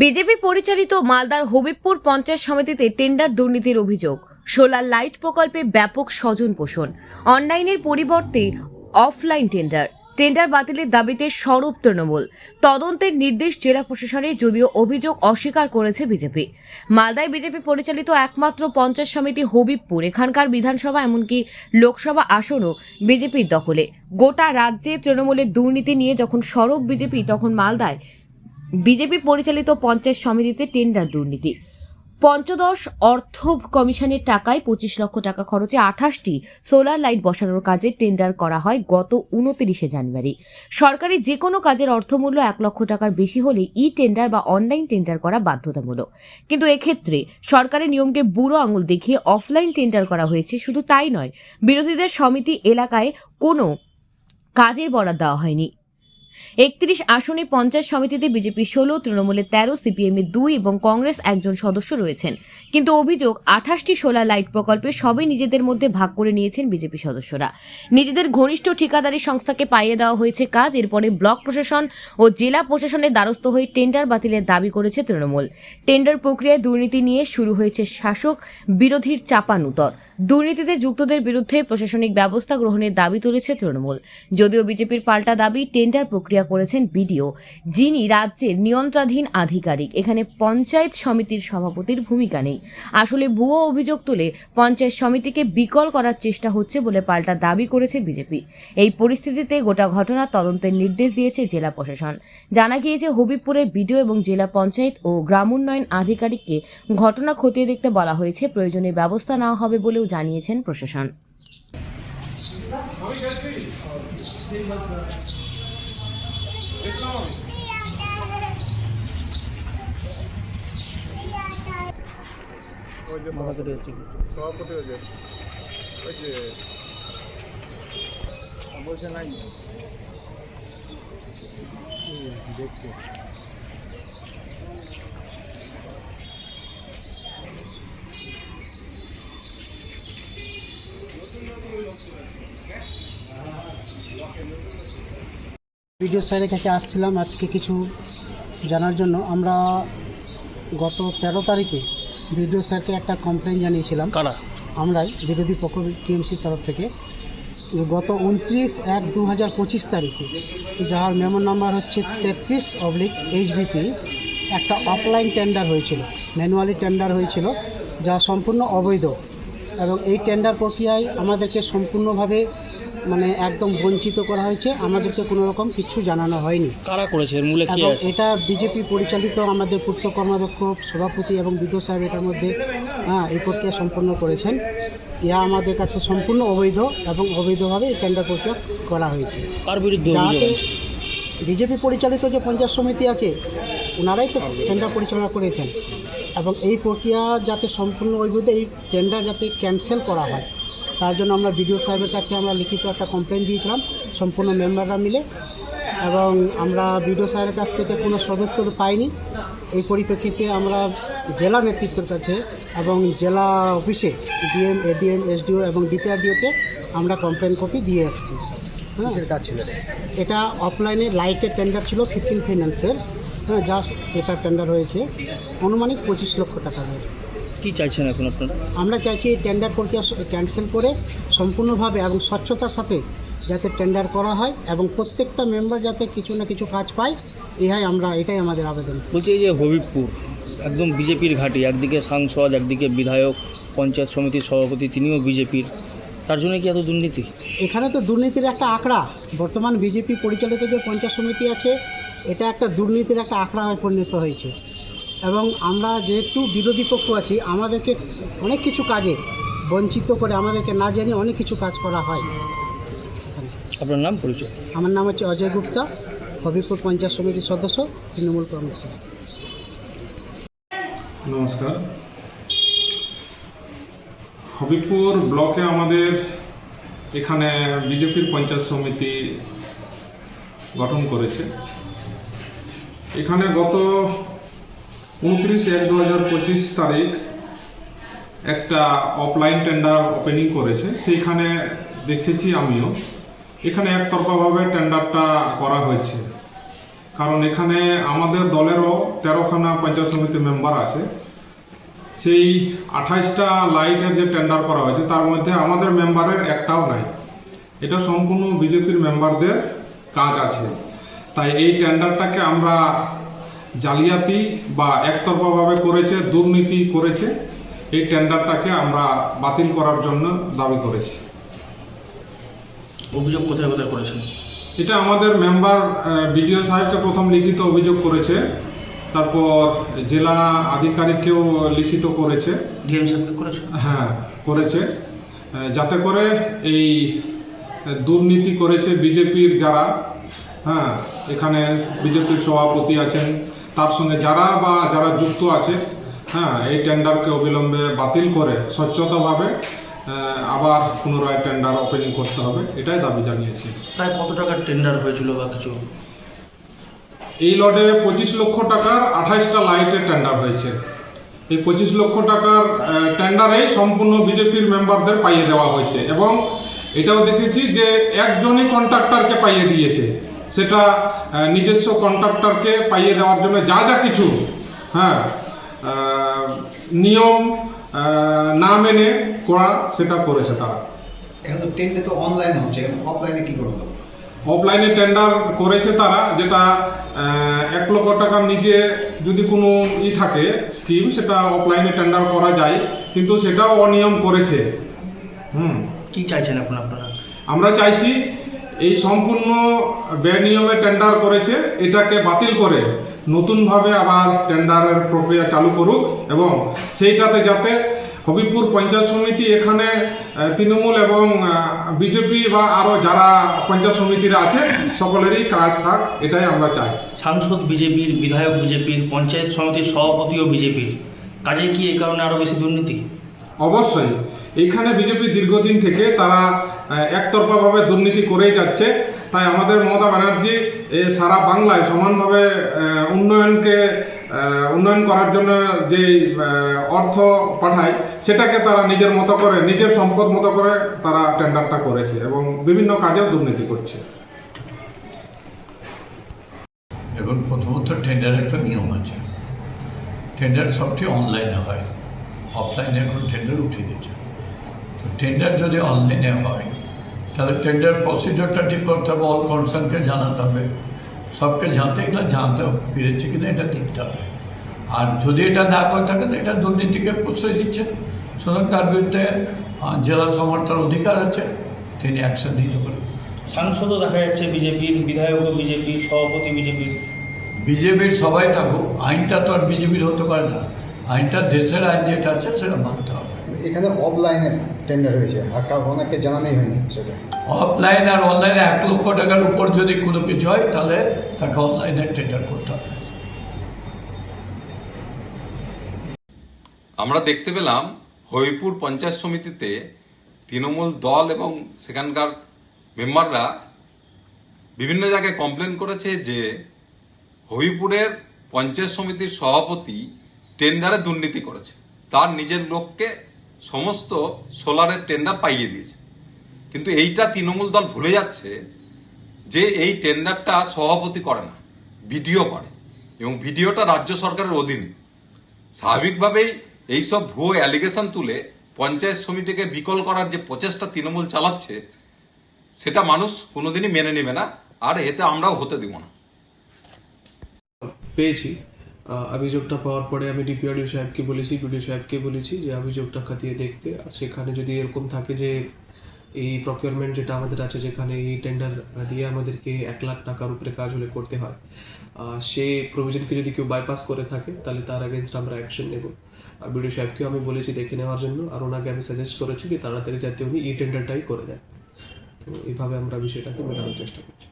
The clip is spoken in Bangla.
বিজেপি পরিচালিত মালদার হবিবপুর পঞ্চায়েত সমিতিতে টেন্ডার দুর্নীতির অভিযোগ। সোলার লাইট প্রকল্পে ব্যাপক স্বজন পোষণ। অনলাইনের পরিবর্তে অফলাইন টেন্ডার। টেন্ডার বাতিলের দাবিতে সরব তৃণমূল। তদন্তের নির্দেশ জেলা প্রশাসনের যদিও অভিযোগ অস্বীকার করেছে বিজেপি। মালদায় বিজেপি পরিচালিত একমাত্র পঞ্চায়েত সমিতি হবিবপুর। এখানকার বিধানসভা এমনকি লোকসভা আসনও বিজেপির দখলে। গোটা রাজ্যে তৃণমূলের দুর্নীতি নিয়ে যখন সরব বিজেপি, তখন মালদায় বিজেপি পরিচালিত পঞ্চায়েত সমিতিতে টেন্ডার দুর্নীতি। পঞ্চদশ অর্থ কমিশনের টাকায় পঁচিশ লক্ষ টাকা খরচে আঠাশটি সোলার লাইট বসানোর কাজে টেন্ডার করা হয় গত উনতিরিশে জানুয়ারি। সরকারি যে কোনো কাজের অর্থমূল্য এক লক্ষ টাকার বেশি হলে ই টেন্ডার বা অনলাইন টেন্ডার করা বাধ্যতামূলক। কিন্তু এক্ষেত্রে সরকারের নিয়মকে বুড়ো আঙুল দেখিয়ে অফলাইন টেন্ডার করা হয়েছে শুধু তাই নয়, বিরোধীদের সমিতি এলাকায় কোনো কাজের বরাদ দেওয়া হয়নি। একত্রিশ আসনে পঞ্চায়েত সমিতিতে বিজেপি ষোলো, তৃণমূলের তেরো, সিপিএমের দুই এবং কংগ্রেস একজন সদস্য রয়েছেন। কিন্তু অভিযোগ, আঠাশটি সোলার লাইট প্রকল্পে সবই নিজেদের মধ্যে ভাগ করে নিয়েছেন বিজেপি সদস্যরা। নিজেদের ঘনিষ্ঠ ঠিকাদারি সংস্থাকে পাইয়ে দেওয়া হয়েছে কাজ, এরপরে ব্লক প্রশাসন ও জেলা প্রশাসনের দ্বারস্থ হয়ে টেন্ডার বাতিলের দাবি করেছে তৃণমূল। টেন্ডার প্রক্রিয়ায় দুর্নীতি নিয়ে শুরু হয়েছে শাসক বিরোধীর চাপানুতর। দুর্নীতিতে যুক্তদের বিরুদ্ধে প্রশাসনিক ব্যবস্থা গ্রহণের দাবি তুলেছে তৃণমূল। যদিও বিজেপির পাল্টা দাবি, টেন্ডার প্রক্রিয়া করেছেন বিডিও, যিনি রাজ্যের নিয়ন্ত্রণাধীন আধিকারিক। এখানে পঞ্চায়েত সমিতির সভাপতির ভূমিকা নেই। আসলে ভুয়ো অভিযোগ তুলে পঞ্চায়েত সমিতিকে বিকল করার চেষ্টা হচ্ছে বলে পাল্টা দাবি করেছে বিজেপি। এই পরিস্থিতিতে গোটা ঘটনা তদন্তের নির্দেশ দিয়েছে জেলা প্রশাসন। জানা গিয়েছে, হবিবপুরের বিডিও এবং জেলা পঞ্চায়েত ও গ্রাম উন্নয়ন আধিকারিককে ঘটনা খতিয়ে দেখতে বলা হয়েছে। প্রয়োজনে ব্যবস্থা নেওয়া হবে বলেও জানিয়েছেন প্রশাসন। ওই যে সভাপতি ওই যে ওই যে বলছে নাই দেখছি ভিডিও স্যারের কাছে আসছিলাম আজকে কিছু জানার জন্য। আমরা গত তেরো তারিখে ভিডিও স্যারকে একটা কমপ্লেন জানিয়েছিলাম। কারা? আমরাই বিরোধী পক্ষ টিএমসির তরফ থেকে। গত উনত্রিশ এক দু হাজার পঁচিশ তারিখে যার মেমো নাম্বার হচ্ছে তেত্রিশ অবলিক এইচবিপি একটা অফলাইন টেন্ডার হয়েছিল ম্যানুয়ালি টেন্ডার হয়েছিল যা সম্পূর্ণ অবৈধ। এবং এই টেন্ডার প্রক্রিয়ায় আমাদেরকে সম্পূর্ণভাবে মানে একদম বঞ্চিত করা হয়েছে। আমাদেরকে কোনো রকম কিছু জানানো হয়নি। কারা করেছে? এর মূলে এবং এটা বিজেপি পরিচালিত আমাদের পূর্ত কর্মাধ্যক্ষ সভাপতি এবং বিদ্যুৎ সাহেব এটার মধ্যে হ্যাঁ এই প্রক্রিয়া সম্পন্ন করেছেন। ইহা আমাদের কাছে সম্পূর্ণ অবৈধ এবং অবৈধভাবে এই টেন্ডার প্রক্রিয়া করা হয়েছে। কার বিরুদ্ধে যাতে বিজেপি পরিচালিত যে পঞ্চায়েত সমিতি আছে ওনারাই তো টেন্ডার পরিচালনা করেছেন। এবং এই প্রক্রিয়া যাতে সম্পূর্ণ অবৈধ এই টেন্ডার যাতে ক্যান্সেল করা হয় তার জন্য আমরা বিডিও সাহেবের কাছে আমরা লিখিত একটা কমপ্লেন দিয়েছিলাম সম্পূর্ণ মেম্বাররা মিলে। এবং আমরা বিডিও সাহেবের কাছ থেকে কোনো সদুত্তর পাইনি। এই পরিপ্রেক্ষিতে আমরা জেলা নেতৃত্বের কাছে এবং জেলা অফিসে ডিএম এডিএম এসডিও এবং ডিপিআরডিওতে আমরা কমপ্লেন কপি দিয়ে এসেছি। হ্যাঁ। এটা? অফলাইনে লাইটের টেন্ডার ছিল ফিফটিন ফাইন্যান্সের হ্যাঁ যা এটা টেন্ডার হয়েছে। অনুমানিক পঁচিশ লক্ষ টাকা হয়েছে। কি চাইছেন এখন আপনারা? আমরা চাইছি এই টেন্ডার প্রক্রিয়া ক্যান্সেল করে সম্পূর্ণভাবে এবং স্বচ্ছতার সাথে যাতে টেন্ডার করা হয় এবং প্রত্যেকটা মেম্বার যাতে কিছু না কিছু কাজ পায় ইহাই আমরা এটাই আমাদের আবেদন। বলছি এই যে হবিবপুর একদম বিজেপির ঘাঁটি একদিকে সাংসদ একদিকে বিধায়ক পঞ্চায়েত সমিতির সভাপতি তিনিও বিজেপির। তার জন্য কি এত দুর্নীতি? এখানে তো দুর্নীতির একটা আঁকড়া। বর্তমান বিজেপি পরিচালিত যে পঞ্চায়েত সমিতি আছে এটা একটা দুর্নীতির একটা আঁকড়া হয়ে পরিণত হয়েছে। এবং আমরা যেহেতু বিরোধী পক্ষ আছি আমাদেরকে অনেক কিছু কাজে বঞ্চিত করে আমাদেরকে না জানিয়ে অনেক কিছু কাজ করা হয়। আপনার নাম পরিচয়? আমার নাম হচ্ছে অজয় গুপ্তা হবিপুর পঞ্চায়েত সমিতির সদস্য তৃণমূল কংগ্রেস নমস্কার। হবিপুর ব্লকে আমাদের এখানে বিজেপির পঞ্চায়েত সমিতি গঠন করেছে। এখানে গত উনত্রিশ এক দু হাজার পঁচিশ তারিখ একটা অফলাইন টেন্ডার ওপেনিং করেছে। সেইখানে দেখেছি আমিও। এখানে একতরফাভাবে টেন্ডারটা করা হয়েছে। কারণ এখানে আমাদের দলেরও তেরোখানা পঞ্চায়েত সমিতি মেম্বার আছে। সেই আঠাইশটা লাইটের যে টেন্ডার করা হয়েছে, তার মধ্যে আমাদের মেম্বারের একটাও নাই। এটা সম্পূর্ণ বিজেপির মেম্বারদের কাজ আছে। তাই এই টেন্ডারটাকে আমরা জালিয়াতি বা একতরফাভাবে করেছে দুর্নীতি করেছে এই টেন্ডারটাকে আমরা বাতিল করার জন্য দাবি করেছি। অভিযোগ কোথায় কোথায় করেছেন? এটা আমাদের মেম্বার বিডিও সাহেবকে প্রথম লিখিত অভিযোগ করেছে তারপর জেলা আধিকারিককেও লিখিত করেছে। ডিএম সাহেবকে হ্যাঁ করেছে। যাতে করে এই দুর্নীতি করেছে বিজেপির যারা হ্যাঁ এখানে বিজেপির সভাপতি আছেন তার সঙ্গে যারা বা যারা যুক্ত আছে হ্যাঁ এই টেন্ডারকে অবিলম্বে বাতিল করে স্বচ্ছতাভাবে আবার পুনরায় টেন্ডার ওপেনিং করতে হবে এটাই দাবি জানিয়েছি। প্রায় কত টাকার টেন্ডার হয়েছিল বা কিছু? এই লটে পঁচিশ লক্ষ টাকার আঠাইশটা লাইটের টেন্ডার হয়েছে। এই পঁচিশ লক্ষ টাকার টেন্ডারেই সম্পূর্ণ বিজেপির মেম্বারদের পাইয়ে দেওয়া হয়েছে এবং এটাও দেখেছি যে একজনই কন্ট্রাক্টরকে পাইয়ে দিয়েছে। সেটা নিজস্ব কন্ট্রাক্টরকে পাইয়ে দেওয়ার জন্য যা যা কিছু হ্যাঁ নিয়ম না মেনে করা সেটা করেছে তারা। এখন তো টেন্ডে তো অনলাইন হচ্ছে অফলাইনে কি করে হবে অফলাইনে টেন্ডার করেছে তারা যেটা এক লক্ষ টাকার নিচে যদি কোনো ই থাকে স্কিম সেটা অফলাইনে টেন্ডার করা যায় কিন্তু সেটাও অনিয়ম করেছে। হুম। কি চাইছেন এখন আপনারা? আমরা চাইছি এই সম্পূর্ণ বেনিয়মে টেন্ডার করেছে এটাকে বাতিল করে নতুনভাবে আবার টেন্ডারের প্রক্রিয়া চালু করুক এবং সেইটাতে যাতে হবিবপুর পঞ্চায়েত সমিতি এখানে তৃণমূল এবং বিজেপি বা আরও যারা পঞ্চায়েত সমিতিরা আছে সকলেরই কাজ থাক এটাই আমরা চাই। সাংসদ বিজেপির বিধায়ক বিজেপির পঞ্চায়েত সমিতির সভাপতিও বিজেপির। কাজে কি এই কারণে আরও বেশি দুর্নীতি? অবশ্যই। এইখানে বিজেপি দীর্ঘদিন থেকে তারা একতরফাভাবে দুর্নীতি করেই যাচ্ছে। তাই আমাদের মমতা ব্যানার্জি সারা বাংলায় সমানভাবে উন্নয়নকে উন্নয়ন করার জন্য যে অর্থ পাঠায়, সেটাকে তারা নিজের মতো করে, নিজের সম্পদ মতো করে তারা টেন্ডারটা করেছে এবং বিভিন্ন কাজেও দুর্নীতি করছে। এখন প্রথমত টেন্ডার একটা নিয়ম আছে। টেন্ডার সবটি অনলাইনে হয়। অফলাইনে এখন টেন্ডার উঠে গেছে। টেন্ডার যদি অনলাইনে হয় তাহলে টেন্ডার প্রসিডিওরটা ঠিক করতে হবে অল কনসার্নকে জানাতে হবে। সবকে জানতে এগুলো জানতে হবে পেরেছে কিনা এটা দেখতে হবে। আর যদি এটা না করে থাকেন এটা দুর্নীতিকে প্রশ্রয় দিচ্ছে। সুতরাং তার বিরুদ্ধে জেলা সমর্থন অধিকার আছে তিনি অ্যাকশন নিতে পারেন। সাংসদও দেখা যাচ্ছে বিজেপির বিধায়কও বিজেপির সভাপতি বিজেপির। বিজেপির সবাই থাকুক আইনটা তো আর বিজেপির হতে পারে না। আইনটা দেশের আইন যেটা আছে সেটা মানতে হবে। এখানে অফলাইনে টেন্ডার হয়েছে। আর কাউ অনেককে জানানোই হয়নি সেটা। অফলাইন আর অনলাইনে এক লক্ষ টাকার উপর যদি কোনো কিছু হয় তাহলে তাকে অনলাইনে টেন্ডার করতে হবে। আমরা দেখতে পেলাম হরিপুর পঞ্চায়েত সমিতিতে তৃণমূল দল এবং সেখানকার মেম্বাররা বিভিন্ন জায়গায় কমপ্লেন করেছে যে হরিপুরের পঞ্চায়েত সমিতির সভাপতি টেন্ডারে দুর্নীতি করেছে। তার নিজের লোককে সমস্ত সোলারের টেন্ডার পাইয়ে দিয়েছে। কিন্তু এইটা তৃণমূল দল ভুলে যাচ্ছে যে এই টেন্ডারটা সভাপতি করে না, ভিডিও করে এবং ভিডিওটা রাজ্য সরকারের অধীনে। স্বাভাবিকভাবেই এইসব ভুয়ো অ্যালিগেশন তুলে পঞ্চায়েত সমিতিকে বিকল করার যে প্রচেষ্টা তৃণমূল চালাচ্ছে, সেটা মানুষ কোনোদিনই মেনে নেবে না, আর এতে আমরাও হতে দিব না। পেয়েছি। অভিযোগটা পাওয়ার পরে আমি ডিপিআরডিও সাহেবকে বলেছি, বিডিও সাহেবকে বলেছি যে অভিযোগটা খাতিয়ে দেখতে। আর সেখানে যদি এরকম থাকে যে এই প্রকিউরমেন্ট যেটা আমাদের আছে, যেখানে এই টেন্ডার দিয়ে আমাদেরকে এক লাখ টাকার উপরে কাজ হলে করতে হয় সে প্রভিশনকে যদি কেউ বাইপাস করে থাকে, তাহলে তার অ্যাগেনস্ট আমরা অ্যাকশন নেব। আর বিডিও সাহেবকেও আমি বলেছি দেখে নেওয়ার জন্য, আর ওনাকে আমি সাজেস্ট করেছি যে তাড়াতাড়ি যাতে উনি এই টেন্ডারটাই করে দেন। তো এইভাবে আমরা বিষয়টাকে মেটানোর চেষ্টা করছি।